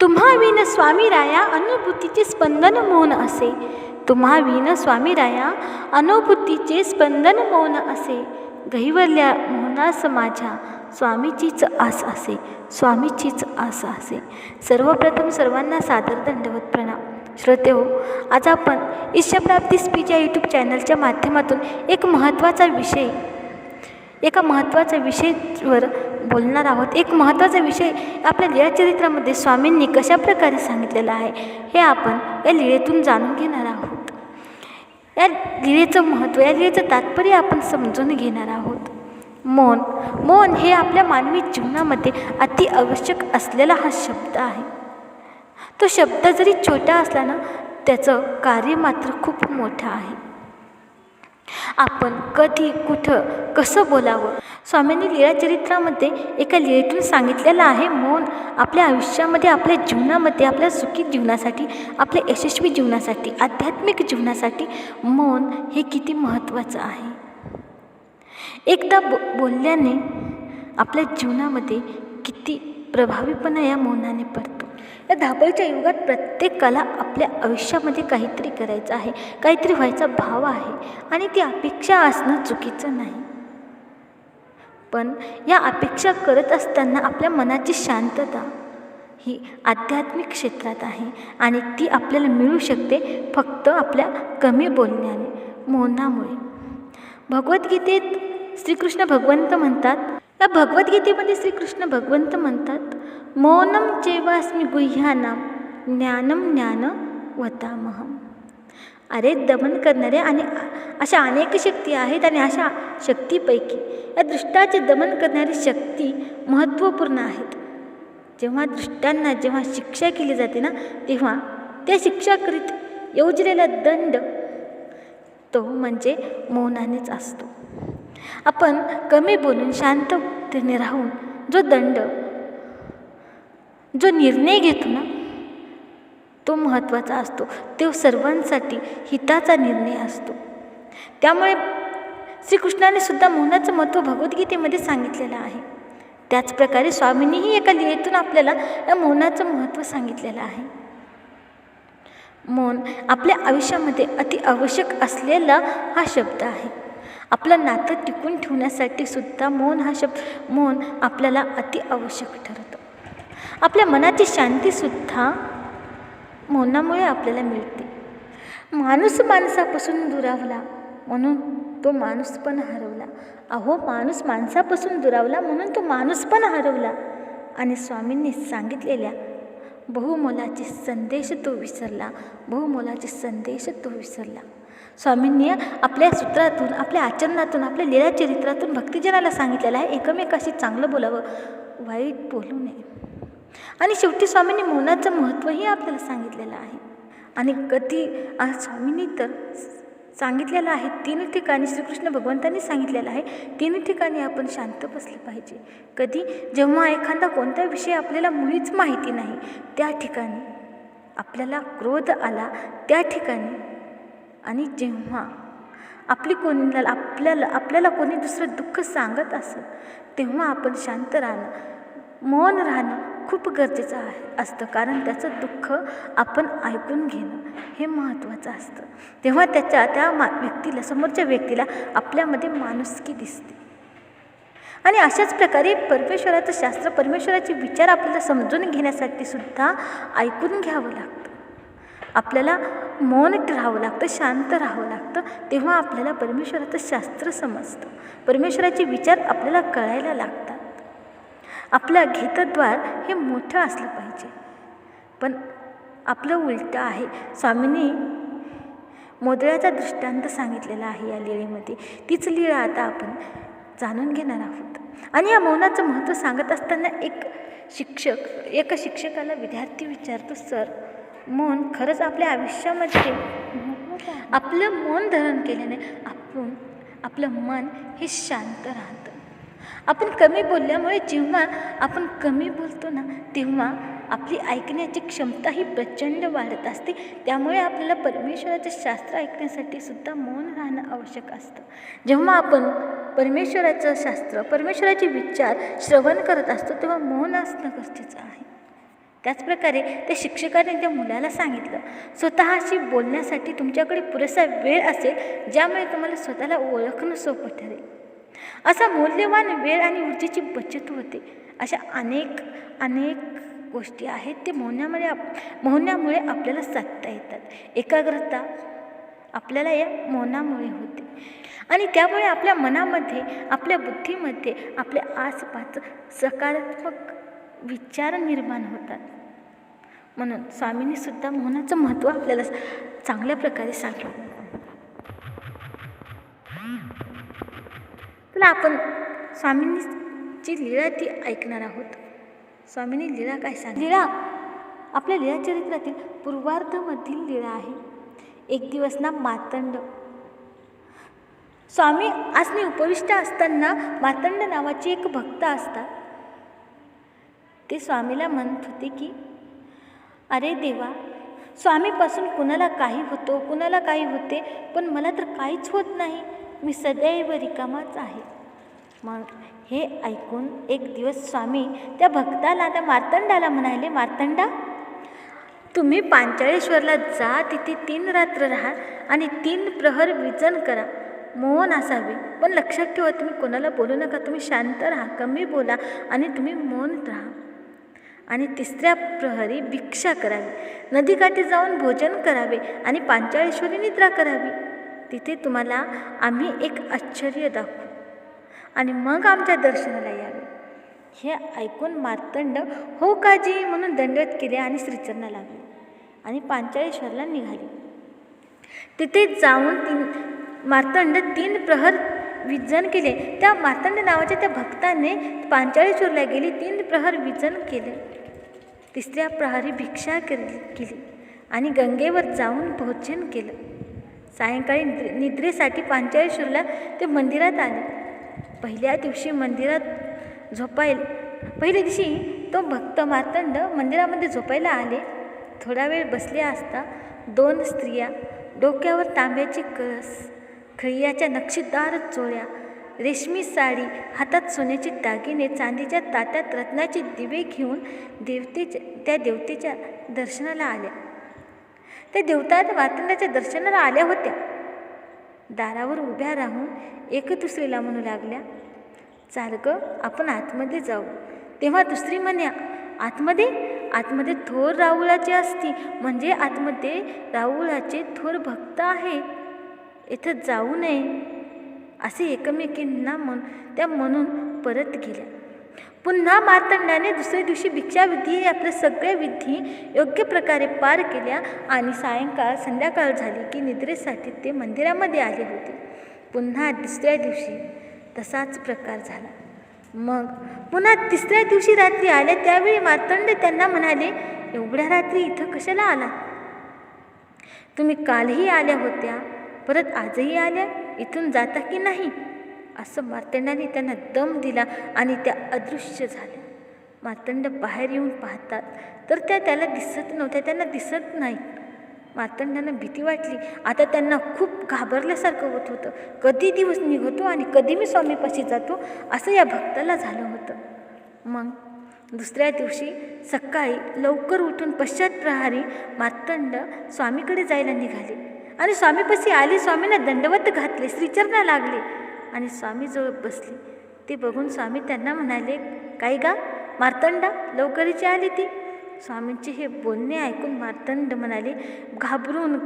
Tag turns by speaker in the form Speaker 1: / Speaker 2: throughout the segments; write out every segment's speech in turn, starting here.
Speaker 1: तुम्हा विन स्वामी राया अनुभूतीचे स्पंदन मौन असे. तुम्हा विन स्वामी राया अनुभूतीचे स्पंदन मौन असे. गहिवरल्या मौनास माझ्या स्वामीचीच आस असे. स्वामीचीच आस असे. सर्वप्रथम सर्वांना सादर दंडवत प्रणाम. श्रोते हो आज आपण ईशप्राप्ती स्पीच या यूट्यूब चॅनलच्या माध्यमातून एक महत्त्वाचा विषय एका महत्त्वाच्या विषयावर बोलणार आहोत. एक महत्त्वाचा विषय आपल्या लीळाचरित्रामध्ये स्वामींनी कशा प्रकारे सांगितलेला आहे हे आपण या लिळेतून जाणून घेणार आहोत. या लिळेचं महत्त्व या लिळेचं तात्पर्य आपण समजून घेणार आहोत. मौन मौन हे आपल्या मानवी जीवनामध्ये अति आवश्यक असलेला हा शब्द आहे. तो शब्द जरी छोटा असला ना त्याचं कार्य मात्र खूप मोठं आहे. आपण कधी कुठं कसं बोलावं? स्वामींनी लीळाचरित्रामध्ये एका लीळेतून सांगितलेलं आहे मौन आपल्या आयुष्यामध्ये आपल्या जीवनामध्ये आपल्या सुखी जीवनासाठी आपल्या यशस्वी जीवनासाठी आध्यात्मिक जीवनासाठी मौन हे किती महत्त्वाचं आहे. एकदा बो बोलल्याने आपल्या जीवनामध्ये किती प्रभावीपणा या मौनाने पडतं. या धावपळीच्या युगात प्रत्येकाला आपल्या आयुष्यामध्ये काहीतरी करायचं आहे काहीतरी व्हायचा भाव आहे आणि ती अपेक्षा असणं चुकीचं नाही. पण या अपेक्षा करत असताना आपल्या मनाची शांतता ही आध्यात्मिक क्षेत्रात आहे आणि ती आपल्याला मिळू शकते फक्त आपल्या कमी बोलण्याने मौनामुळे. भगवद्गीतेत श्रीकृष्ण भगवंत म्हणतात या भगवद्गीतेमध्ये श्रीकृष्ण भगवंत म्हणतात मौनं चैवास्मि गुह्यानां ज्ञानं ज्ञान वतामहम अरे दमन करणारे आणि अशा अनेक शक्ती आहेत आणि अशा शक्तीपैकी या दृष्टाचे दमन करणारी शक्ती महत्त्वपूर्ण आहेत. जेव्हा दृष्टांना जेव्हा शिक्षा केली जाते ना तेव्हा त्या शिक्षाकरीत योजलेला दंड तो म्हणजे मौनानेच असतो. आपण कमी बोलून शांततेने राहून जो दंड जो निर्णय घेतो ना तो महत्त्वाचा असतो. तो सर्वांसाठी हिताचा निर्णय असतो. त्यामुळे श्रीकृष्णाने सुद्धा मौनाचं महत्त्व भगवद्गीतेमध्ये सांगितलेलं आहे. त्याचप्रकारे स्वामींनीही एका लिहितून आपल्याला या मौनाचं महत्त्व सांगितलेलं आहे. मौन आपल्या आयुष्यामध्ये अति आवश्यक असलेला हा शब्द आहे. आपलं नातं टिकून ठेवण्यासाठी सुद्धा मौन हा शब्द मौन आपल्याला अति आवश्यक ठरतं. आपल्या मनाची शांतीसुद्धा मौनामुळे आपल्याला मिळते. माणूस माणसापासून दुरावला म्हणून तो माणूस पण हरवला. अहो माणूस माणसापासून दुरावला म्हणून तो माणूस पण हरवला. आणि स्वामींनी सांगितलेल्या बहुमोलाचे संदेश तो विसरला. बहुमोलाचे संदेश तो विसरला. स्वामींनी आपल्या सूत्रातून आपल्या आचरणातून आपल्या लीलाचरित्रातून भक्तिजनाला सांगितलेलं आहे. एकमेकाशी चांगलं बोलावं. वाईट बोलू नये. आणि शेवटी स्वामींनी मौनाचं महत्त्वही आपल्याला सांगितलेलं आहे. आणि कधी स्वामींनी तर सांगितलेलं आहे तीन ठिकाणी श्रीकृष्ण भगवंतांनी सांगितलेलं आहे तीन ठिकाणी आपण शांत बसले पाहिजे. कधी? जेव्हा एखादा कोणता विषय आपल्याला मुळीच माहिती नाही त्या ठिकाणी आपल्याला क्रोध आला त्या ठिकाणी आणि जेव्हा आपली कोणाला आपल्याला आपल्याला कोणी दुसरं दुःख सांगत असेल तेव्हा आपण शांत राहणं मौन राहणं खूप गरजेचं आहे असतं. कारण त्याचं दुःख आपण ऐकून घेणं हे महत्त्वाचं असतं. तेव्हा त्याच्या त्या मा व्यक्तीला समोरच्या व्यक्तीला आपल्यामध्ये माणुसकी दिसते. आणि अशाच प्रकारे परमेश्वराचं शास्त्र परमेश्वराचे विचार आपल्याला समजून घेण्यासाठी सुद्धा ऐकून घ्यावं लागतं. आपल्याला मौन राहावं लागतं शांत राहावं लागतं. तेव्हा आपल्याला परमेश्वराचं शास्त्र समजतं. परमेश्वराचे विचार आपल्याला कळायला लागतात. आपलं घेतद्वार हे मोठं असलं पाहिजे. पण आपलं उलटं आहे. स्वामींनी मोदळ्याचा दृष्टांत सांगितलेला आहे या लीळेमध्ये. तीच लीळा आता आपण जाणून घेणार आहोत. आणि या मौनाचं महत्त्व सांगत असताना एक शिक्षक एका शिक्षकाला विद्यार्थी विचारतो सर मौन खरंच आपल्या आयुष्यामध्ये आपलं मौन धरण केल्याने आपण आपलं मन हे शांत राहतं. आपण कमी बोलल्यामुळे जेव्हा आपण कमी बोलतो ना तेव्हा आपली ऐकण्याची क्षमता ही प्रचंड वाढत असते. त्यामुळे आपल्याला परमेश्वराचं शास्त्र ऐकण्यासाठी सुद्धा मौन राहणं आवश्यक असतं. जेव्हा आपण परमेश्वराचं शास्त्र परमेश्वराचे विचार श्रवण करत असतो तेव्हा मौन असणं गरजेचं आहे. त्याचप्रकारे त्या शिक्षकाने त्या मुलाला सांगितलं स्वतःशी बोलण्यासाठी तुमच्याकडे पुरेसा वेळ असेल ज्यामुळे तुम्हाला स्वतःला ओळखणं सोपं ठरेल. असा मौल्यवान वेळ आणि ऊर्जेची बचत होते. अशा अनेक अनेक गोष्टी आहेत ते मोहण्यामुळे आप मोहण्यामुळे आपल्याला साधता येतात. एकाग्रता आपल्याला या मौनामुळे होते. आणि त्यामुळे आपल्या मनामध्ये आपल्या बुद्धीमध्ये आपल्या आसपास सकारात्मक विचार निर्माण होतात. म्हणून स्वामींनी सुद्धा मौनाचं महत्त्व आपल्याला चांगल्या प्रकारे सांगितलं. चला आपण स्वामींची लीळा ती ऐकणार आहोत. स्वामींनी लीळा काय सांग लीळा आपल्या लीळा चरित्रातील पूर्वार्धमधील लीळा आहे. एक दिवस ना मातंड. स्वामी आसनी उपविष्ट असताना मातंड नावाची एक भक्त असतात. ते स्वामीला म्हणत होते की अरे देवा स्वामीपासून कुणाला काही होतो कुणाला काही होते पण मला तर काहीच होत नाही. मी सदैव रिकामाच आहे. मग हे ऐकून एक दिवस स्वामी त्या भक्ताला त्या मार्तंडाला म्हणाले मार्तंडा तुम्ही पांचाळेश्वरला जा तिथे तीन रात्र राहा आणि तीन प्रहर विजन करा. मौन असावे. पण लक्षात ठेवा तुम्ही कोणाला बोलू नका. तुम्ही शांत राहा कमी बोला आणि तुम्ही मौन राहा. आणि तिसऱ्या प्रहरी भिक्षा करावी. नदीकाठी जाऊन भोजन करावे आणि पांचाळेश्वरी निद्रा करावी. तिथे तुम्हाला आम्ही एक आश्चर्य दाखवू. आणि मग आमच्या दर्शनाला यावे हे ऐकून मार्तंड हो काजी म्हणून दंडवत केले आणि श्रीचरणा लागले आणि पांचाळेश्वरला निघाले. तिथे जाऊन तीन मार्तंड तीन प्रहर विजन केले. त्या मार्तंड नावाच्या त्या भक्ताने पांचाळेश्वरला गेली तीन प्रहर विजन केले. तिसऱ्या प्रहरी भिक्षा केली केली. आणि गंगेवर जाऊन भोजन केलं. सायंकाळी निद्रेसाठी पांचाळेश्वरला ते मंदिरात आले. पहिल्या दिवशी मंदिरात झोपायला पहिल्या दिवशी तो भक्त मार्तंड मंदिरामध्ये झोपायला आले. थोडा वेळ बसले असता दोन स्त्रिया डोक्यावर तांब्याची कळस खळियाच्या नक्षीदार चोळ्या रेशमी साडी हातात सोन्याचे दागिने चांदीच्या तात्यात रत्नाचे दिवे घेऊन देवतेच्या त्या देवतेच्या दर्शनाला आल्या. त्या देवतात मार्तंडाच्या दर्शनाला आल्या होत्या. दारावर उभ्या राहून एक दुसरीला म्हणू लागल्या चाल ग आपण आतमध्ये जाऊ. तेव्हा दुसरी म्हणे आतमध्ये? आतमध्ये थोर राहुळाची असती म्हणजे आतमध्ये राहुळाचे थोर भक्त आहे. इथं जाऊ नये. असे एकमेकींना म्हण त्या म्हणून परत गेल्या. पुन्हा मार्तंडाने दुसऱ्या दिवशी भिक्षाविधी आपल्या सगळ्या विधी योग्य प्रकारे पार केल्या आणि सायंकाळ संध्याकाळ झाली की निद्रेसाठी ते मंदिरामध्ये आले होते. पुन्हा दुसऱ्या दिवशी तसाच प्रकार झाला. मग पुन्हा तिसऱ्या दिवशी रात्री आल्या त्यावेळी मार्तंड त्यांना म्हणाले एवढ्या रात्री इथं कशाला आला? तुम्ही कालही आल्या होत्या परत आजही आल्या? इथून जाता की नाही? असं मार्तंडाने त्यांना दम दिला आणि त्या अदृश्य झाल्या मार्तंड बाहेर येऊन पाहतात तर त्या त्याला दिसत नव्हत्या त्यांना दिसत नाही. मार्तंडांना भीती वाटली. आता त्यांना खूप घाबरल्यासारखं होत होतं. कधी दिवस निघतो आणि कधी मी स्वामीपाशी जातो असं या भक्ताला झालं होतं. मग दुसऱ्या दिवशी सकाळी लवकर उठून पश्चात प्रहारी मार्तंड स्वामीकडे जायला निघाले. आणि स्वामीपाशी आले स्वामींना दंडवत घातले श्रीचरणा लागले. आणि स्वामीजवळ बसली. ते बघून स्वामी त्यांना म्हणाले काय गा मार्तंडा लवकरीची आली ती. स्वामींचे हे बोलणे ऐकून मार्तंड म्हणाले घाबरून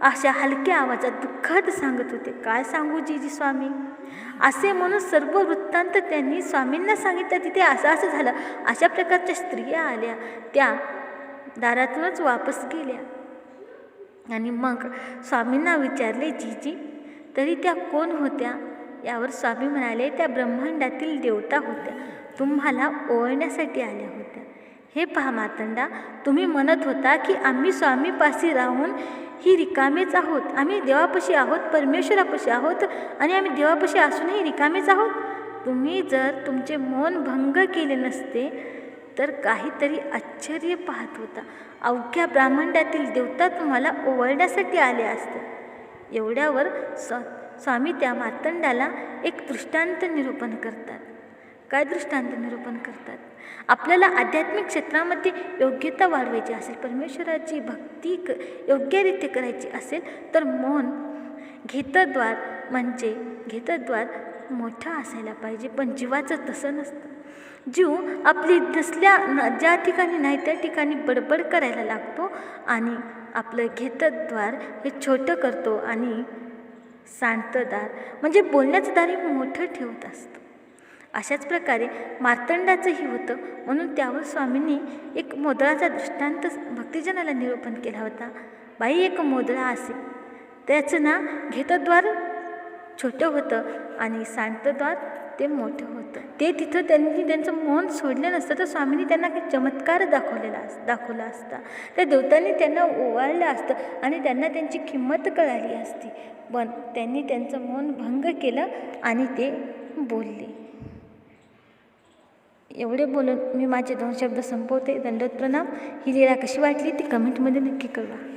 Speaker 1: अशा हलक्या आवाजात दुःखद सांगत होते. काय सांगू जीजी स्वामी? असे म्हणून सर्व वृत्तांत त्यांनी स्वामींना सांगितलं. तिथे असं असं झालं. अशा प्रकारच्या स्त्रिया आल्या. त्या दारातूनच वापस गेल्या. आणि मग स्वामींना विचारले जीजी तरी त्या कोण होत्या? यावर स्वामी म्हणाले त्या ब्रह्मांडातील देवता होत्या. तुम्हाला ओळण्यासाठी आल्या होत्या. हे पहा मातंडा तुम्ही म्हणत होता की आम्ही स्वामीपाशी राहून ही रिकामेच आहोत. आम्ही देवापाशी आहोत परमेश्वरापाशी आहोत आणि आम्ही देवापाशी असूनही रिकामेच आहोत. तुम्ही जर तुमचे मौन भंग केले नसते तर काहीतरी आश्चर्य पाहत होता. अवघ्या ब्राह्मंडातील देवता तुम्हाला ओवळण्यासाठी आले असते. एवढ्यावर स्व स्वामी त्या मातंडाला एक दृष्टांत निरूपण करतात. काय दृष्टांत निरूपण करतात? आपल्याला आध्यात्मिक क्षेत्रामध्ये योग्यता वाढवायची असेल परमेश्वराची भक्ती क योग्यरीत्या करायची असेल तर मौन घेतद्वार म्हणजे घेतद्वार मोठा असायला पाहिजे. पण जीवाचं तसं नसतं. जीव आपली नसल्या न ज्या ठिकाणी नाही त्या ठिकाणी बडबड करायला लागतो आणि आपलं घेतद्वार हे छोटं करतो आणि सांतदार म्हणजे बोलण्याचं दार हे मोठं ठेवत असतं. अशाच प्रकारे मार्तंडाचंही होतं म्हणून त्यावर स्वामींनी एक मोदळाचा दृष्टांत भक्तिजनाला निरूपण केला होता. बाई एक मोदळा असे. त्याचं ना घेतद्वार छोटं होतं आणि शांतद्वार ते मोठं होतं. ते तिथं त्यांनी त्यांचं मौन सोडलं नसतं तर स्वामींनी त्यांना काही चमत्कार दाखवलेला अस दाखवला असता. त्या देवतांनी त्यांना ओवाळलं असतं आणि त्यांना त्यांची किंमत कळाली असती. पण त्यांनी त्यांचं मौन भंग केलं आणि ते बोलले. एवढे बोलून मी माझे दोन शब्द संपवते. दंडोत प्रणाम ही लीला कशी वाटली ती कमेंटमध्ये नक्की कळवा.